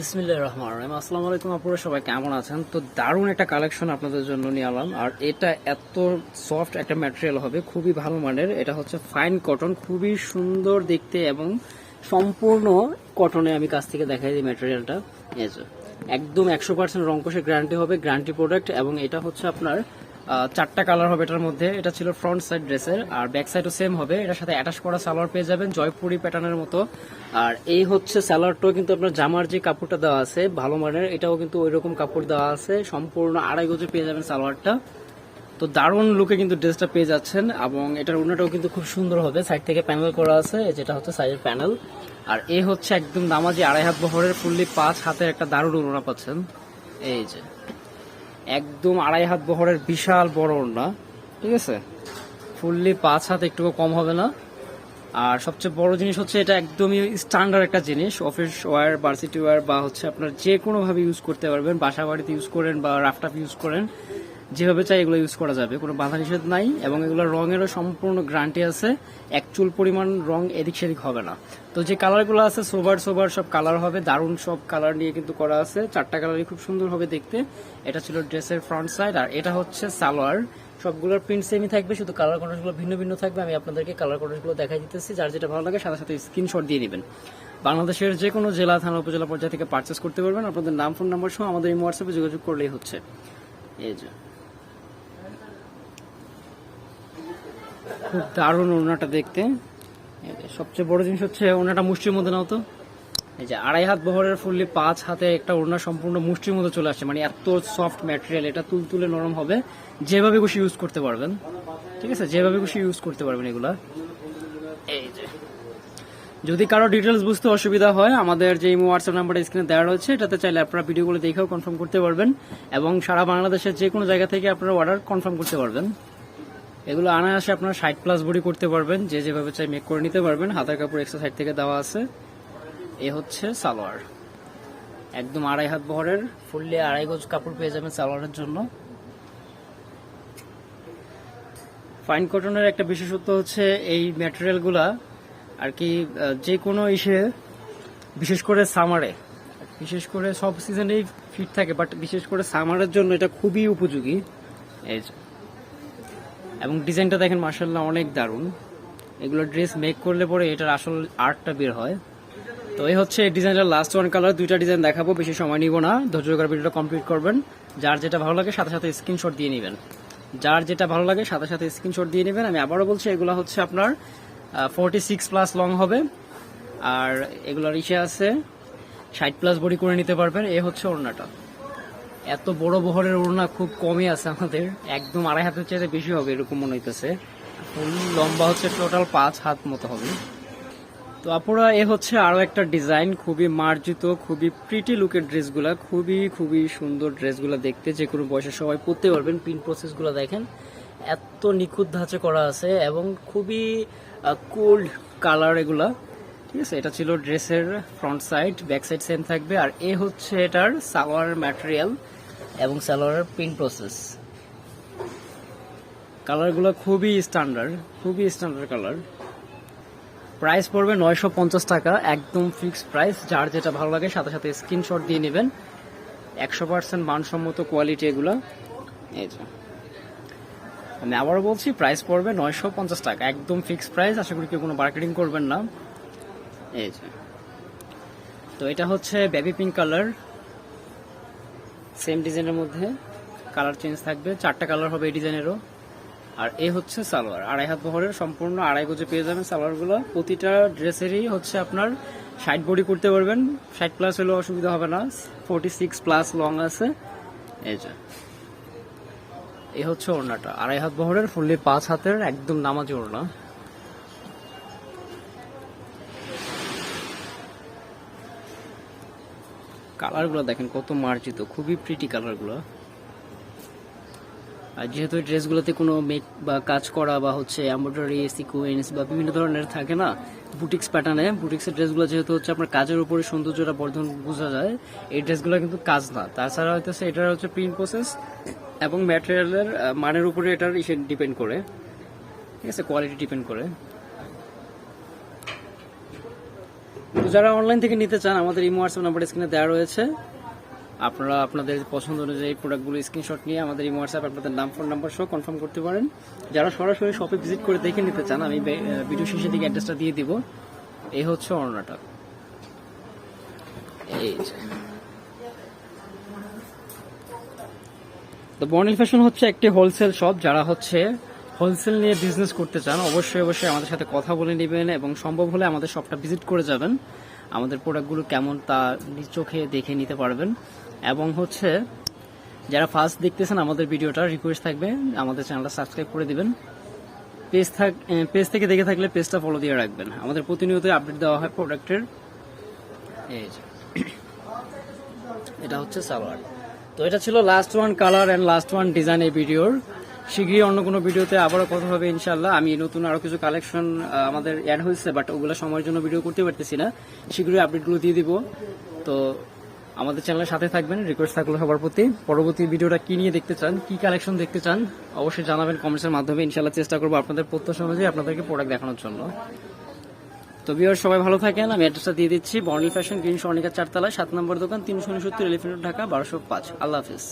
বিসমিল্লাহ রহমান রহিম। আসসালামু আলাইকুম আপনারা সবাই কেমন আছেন? তো দারুণ একটা কালেকশন আপনাদের জন্য নিয়ে আলাম আর এটা এত সফট একটা ম্যাটেরিয়াল হবে, খুবই ভালো মানের। এটা হচ্ছে ফাইন কটন খুবই সুন্দর দেখতে এবং সম্পূর্ণ কটনে আমি কাছ থেকে দেখাই দিই ম্যাটেরিয়ালটা একদম একশো পার্সেন্ট রংকোষের গ্যারান্টি হবে গ্যারান্টি প্রোডাক্ট এবং এটা হচ্ছে আপনার চারটা কালার হবে এটার মধ্যে। এটা ছিল ফ্রন্ট সাইড ড্রেসের আর ব্যাক সাইডও সেম হবে। এটার সাথে অ্যাটাচ করা সালোয়ার পেয়ে যাবেন জয়পুরি প্যাটার্নের মতো। আর এই হচ্ছে সালোয়ারটাও কিন্তু আপনার জামার যে কাপড়টা দেওয়া আছে, ভালো মানের, এটাও কিন্তু ওই রকম কাপড় দেওয়া আছে। সম্পূর্ণ আড়াই গজে পেয়ে যাবেন সালোয়ারটা। তো দারুণ লুকে কিন্তু ড্রেসটা পেয়ে যাচ্ছেন, এবং এটার উন্নটাও কিন্তু খুব সুন্দর হবে। সাইড থেকে প্যানেল করা আছে যেটা হচ্ছে সাইডের প্যানেল আর এ হচ্ছে একদম নামাজি আড়াই হাত বহরের ফুললি পাঁচ হাতের একটা দারুণ ওড়না পাচ্ছেন। এই যে। একদম আড়াই হাত বহরের বিশাল বড় ওড়না, ঠিক আছে? ফুললি পাঁচ হাত একটু কম হবে না। আর সবচেয়ে বড় জিনিস হচ্ছে এটা একদমই স্ট্যান্ডার্ড একটা জিনিস অফিস ওয়ার ভার্সিটি ওয়ার বা হচ্ছে আপনার যে কোনোভাবে ইউজ করতে পারবেন বাসা বাড়িতে ইউজ করেন বা রাফটাপ ইউজ করেন। যেভাবে চাই এগুলো ইউজ করা যাবে। কোনো বাধা নিষেধ নাই এবং এগুলোর রঙেরও সম্পূর্ণ গ্যারান্টি আছে। এক চুল পরিমাণ রং এদিক সেদিক হবে না। তো যে কালারগুলো আছে সোবার সোবার সব কালার হবে। দারুণ সব কালার নিয়ে কিন্তু করা আছে। চারটা কালারই খুব সুন্দর হবে দেখতে। এটা ছিল ড্রেসের ফ্রন্ট সাইড আর এটা হচ্ছে সালোয়ার। সবগুলোর প্রিন্ট সেমই থাকবে, শুধু কালার কোডসগুলো ভিন্ন ভিন্ন থাকবে। আমি আপনাদেরকে কালার কোডসগুলো দেখাই দিতেছি। যার যেটা ভালো লাগে সাথে সাথে স্ক্রিনশট দিয়ে নেবেন। বাংলাদেশের যে কোনো জেলা, থানা, উপজেলা পর্যায়ে থেকে পারচেস করতে পারবেন। আপনাদের নাম ফোন নাম্বার সহ আমাদের এই হোয়াটসঅ্যাপে যোগাযোগ করলেই হচ্ছে। এই যে। খুব দারুণ ওড়নাটা দেখতে। সবচেয়ে বড় জিনিস হচ্ছে ওড়নাটা মুষ্টির মধ্যে নাও তো। এই যে আড়াই হাত বহরের ফুললি পাঁচ হাতে একটা ওড়না সম্পূর্ণ মুষ্টির মধ্যে চলে আসছে মানে এত সফট ম্যাটেরিয়াল এটা তুলতুলে নরম হবে। যেভাবে খুশি ইউজ করতে পারবেন। ঠিক আছে? যেভাবে খুশি ইউজ করতে পারবেন এগুলা। যদি কারও ডিটেলস বুঝতে অসুবিধা হয়, আমাদের যে হোয়াটসঅ্যাপ নাম্বারটা স্ক্রিনে দেওয়া রয়েছে, এটাতে চাইলে আপনারা ভিডিওগুলো দেখেও কনফার্ম করতে পারবেন এবং সারা বাংলাদেশের যে কোনো জায়গা থেকে আপনারা অর্ডার কনফার্ম করতে পারবেন। এগুলো আনায়াসে আপনারা ষাট প্লাস বডি করতে পারবেন, যে যেভাবে চাই মেক করে নিতে পারবেন। হাতের কাপড় এক্সট্রা সাইড থেকে দেওয়া আছে। এ হচ্ছে সালোয়ার। একদম আড়াই হাত বহরের ফুললি আড়াই গজ কাপড় পেয়ে যাবেন সালোয়ারের জন্য। ফাইন কটনের একটা বিশেষত্ব হচ্ছে এই ম্যাটেরিয়ালগুলা আর কি যে কোনো ইসে, বিশেষ করে সামারে, বিশেষ করে সব সিজনেই ফিট থাকে বাট বিশেষ করে সামারের জন্য এটা খুবই উপযোগী। এই এবং ডিজাইনটা দেখেন মার্শাল্লাহ অনেক দারুণ। এগুলো ড্রেস মেক করলে পরে এটার আসল আর্টটা বের হয়। তো এই হচ্ছে এই ডিজাইনটার লাস্ট ওয়ান কালার দুইটা ডিজাইন দেখাবো, বেশি সময় নিব না। ধৈর্য করে ভিডিওটা কমপ্লিট করবেন। যার যেটা ভালো লাগে সাথে সাথে স্ক্রিনশট দিয়ে নেবেন। যার যেটা ভালো লাগে সাথে সাথে স্ক্রিনশট দিয়ে নেবেন। আমি আবারও বলছি, এগুলো হচ্ছে আপনার ফোরটি সিক্স প্লাস লং হবে। আর এগুলোর ইসে আছে, ষাট প্লাস বডি করে নিতে পারবেন। এ হচ্ছে ওড়নাটা। এত বড় বহরের ওড়না খুব কমই আছে আমাদের। একদম আড়াই হাতের চাইতে বেশি হবে, এরকম মনে হইতেছে। লম্বা হচ্ছে টোটাল পাঁচ হাত মতো হবে। তো আপুরা, এ হচ্ছে আরও একটা ডিজাইন খুবই মার্জিত, খুবই প্রিটি লুকের ড্রেসগুলা। খুবই খুবই সুন্দর ড্রেসগুলা দেখতে। যে কোনো বয়সে সবাই পরতে পারবেন। প্রিন্ট প্রসেসগুলো দেখেন। এত নিখুঁত ধাঁচে করা আছে এবং খুবই কোল্ড কালার এগুলা, ঠিক আছে? এটা ছিল ড্রেসের front side back side same থাকবে। আর এ হচ্ছে এটার সালোয়ার ম্যাটেরিয়াল এবং সালোয়ারের প্রিন্ট প্রসেস কালারগুলো খুবই স্ট্যান্ডার্ড খুবই স্ট্যান্ডার্ড কালার প্রাইস পড়বে নয়শো পঞ্চাশ টাকা, একদম ফিক্সড প্রাইস যার যেটা ভালো লাগে, সাথে সাথে স্ক্রিনশট দিয়ে নেবেন। একশো পার্সেন্ট মানসম্মত কোয়ালিটি এগুলো। এই যে। আমি আবারও বলছি প্রাইস পড়বে নয়শো পঞ্চাশ টাকা। একদম ফিক্সড প্রাইস আশা করি কেউ কোনো মার্কেটিং করবেন না। এই যে। তো এটা হচ্ছে বেবি পিঙ্ক কালার সেম ডিজাইনের মধ্যে কালার চেঞ্জ থাকবে। চারটা কালার হবে এই ডিজাইনেরও আর এ হচ্ছে সালোয়ার। আড়াই হাত বহরের সম্পূর্ণ আড়াই গজে পেয়ে যাবেন সালোয়ারগুলো। প্রতিটা ড্রেসেরই হচ্ছে আপনার ষাট বডি করতে পারবেন। ষাট প্লাস হলেও অসুবিধা হবে না। ফোরটি সিক্স প্লাস লং আছে। এই যে। এই হচ্ছে ওড়নাটা। আড়াই হাত বহরের, ফুললি পাঁচ হাতের, একদম নামাজি ওড়না। কালারগুলো দেখেন, কত মার্জিত, খুবই প্রিটি কালারগুলো। আর যেহেতু এই ড্রেসগুলোতে কোনো মেক বা কাজ করা বা হচ্ছে এমব্রয়ডারি সিকুয়েন্স বা বিভিন্ন ধরনের থাকে না বুটিক্স প্যাটার্নে বুটিক্সের ড্রেসগুলো যেহেতু হচ্ছে আপনার কাজের উপরে সৌন্দর্যটা বর্ধন বোঝা যায়, এই ড্রেসগুলো কিন্তু কাজ না। তাছাড়া হইতেছে, এটার হচ্ছে প্রিন্ট প্রসেস এবং ম্যাটেরিয়ালের মানের উপরে এটার ইসে ডিপেন্ড করে। ঠিক আছে কোয়ালিটি ডিপেন্ড করে। যারা অনলাইন থেকে নিতে চান, আমাদের ইমো হোয়াটসঅ্যাপ নাম্বার স্ক্রিনে দেওয়া রয়েছে। আপনারা, আপনাদের পছন্দ অনুযায়ী প্রোডাক্টগুলো স্ক্রিনশট নিয়ে আমাদের ইমো হোয়াটসঅ্যাপ আপনাদের নাম ফোন নাম্বার সহ কনফার্ম করতে পারেন। যারা সরাসরি শপে ভিজিট করে দেখে নিতে চান, আমি ভিডিও শেষে দিকে অ্যাড্রেসটা দিয়ে দিব। এই হচ্ছে অর্ণাটা। এই তো বর্নিল ফ্যাশন হচ্ছে একটি হোলসেল শপ যারা হচ্ছে হোলসেল নিয়ে বিজনেস করতে চান, অবশ্যই অবশ্যই আমাদের সাথে কথা বলে নেবেন এবং সম্ভব হলে আমাদের শপটা ভিজিট করে যাবেন। আমাদের প্রোডাক্টগুলো কেমন তা চোখে দেখে নিতে পারবেন। এবং হচ্ছে, যারা ফার্স্ট দেখতেছেন আমাদের ভিডিওটা রিকোয়েস্ট থাকবে, আমাদের চ্যানেলটা সাবস্ক্রাইব করে দিবেন। পেজ থাক পেজ থেকে দেখে থাকলে পেজটা ফলো দিয়ে রাখবেন। আমাদের প্রতিনিয়ত আপডেট দেওয়া হয় প্রোডাক্টের এই এটা হচ্ছে সালোয়ার। তো এটা ছিল last one colour and last one design এই ভিডিওর। শীঘ্রই অন্য কোনো ভিডিওতে আবারও কথা হবে ইনশাল্লাহ আমি নতুন আরও কিছু কালেকশন আমাদের অ্যাড হয়েছে বাট ওগুলো সময়ের জন্য ভিডিও করতে পারতেছি না। শীঘ্রই আপডেটগুলো দিয়ে দিব। তো আমাদের চ্যানেলের সাথে থাকবেন। রিকোয়েস্ট থাকল সবার প্রতি। পরবর্তী ভিডিওটা কি নিয়ে দেখতে চান, কি কালেকশন দেখতে চান, অবশ্যই জানাবেন কমেন্টসের মাধ্যমে। ইনশাল্লাহ চেষ্টা করব আপনাদের প্রত্যাশা অনুযায়ী আপনাদেরকে প্রোডাক্ট দেখানোর জন্য। তো বিহার সবাই ভালো থাকেন। আমি অ্যাড্রেসটা দিয়ে দিচ্ছি। বর্নিল ফ্যাশন গ্রিন স্বর্ণিকা চারতলায়, সাত নম্বর দোকান, তিনশো উনসত্তর এলিফেন্ট ঢাকা, বারোশো পাঁচ। আল্লাহ হাফিজ।